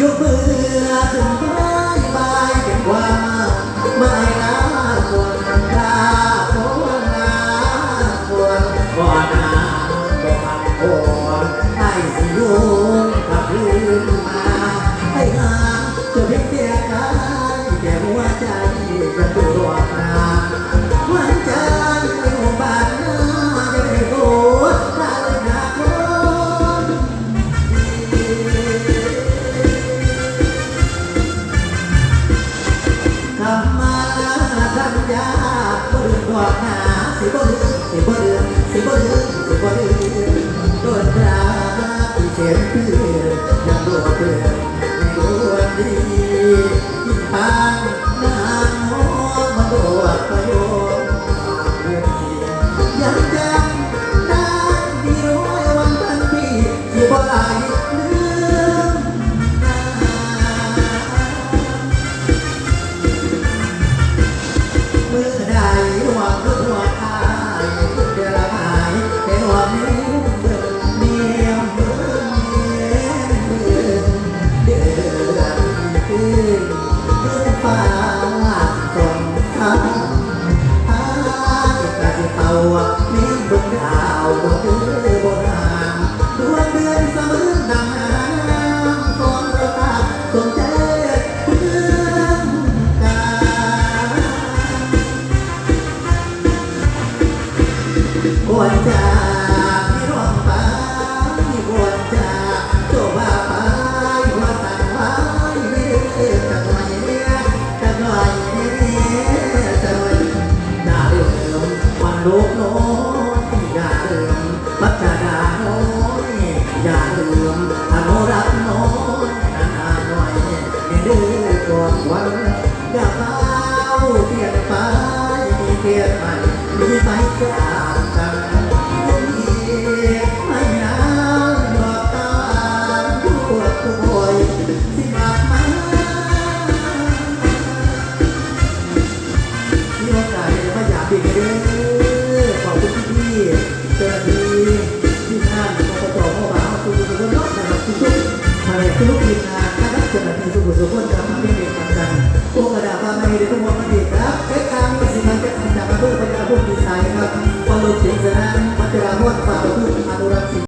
ยกมือถึงบายบายเป็นความไม่น่าควรลาคนนาควรก่อนหน้าก็พักผ่อนให้สิยูกกลับลืมมาให้หาจะเพียงเพียงกายแก่หัวใจจะตั บ่ลืมดอกหาสิบ่ลืมสิบ่ลืมสิบ่ลืมสิบ่ลืมโดนราที่เสียงเพื่อนยังเพื่อนในดวงดียิ่ทางนางมองมาดวงประโยชน์เรื่องที่ยังจำได้ดีร้อยวันพันปีที่บ่ได้ลืมนาเมื่อใด เป่าเมียบนดาวบนเดือบนหางดวงเดือนเสมอดังน้ำฝนประทาสมใจเพื่อนกายควรจ วันลูกน้อยอย่าลืมพัฒนาน้อยอย่าลืมอนุรักษ์น้อยนานๆหน่อยให้ดื้อก่อนวันอย่าเฝ้าเปลี่ยนไปเปลี่ยนใหม่มีไปจากกันไม่นานบอกตาทั่วตัวสิกลับมามีโอกาสไมาอยากดีกันเด้อ ผู้สุขคนทำใบที่เด็กต่างกันพวกกระดาษมาไม่ได้ทุกวันมันดีครับแค่ทางสิมันจะทำจากมาเพื่อพยาพุ่มดีไซน์ครับพอลงเสียงสนานมันจะรับว่าฝาก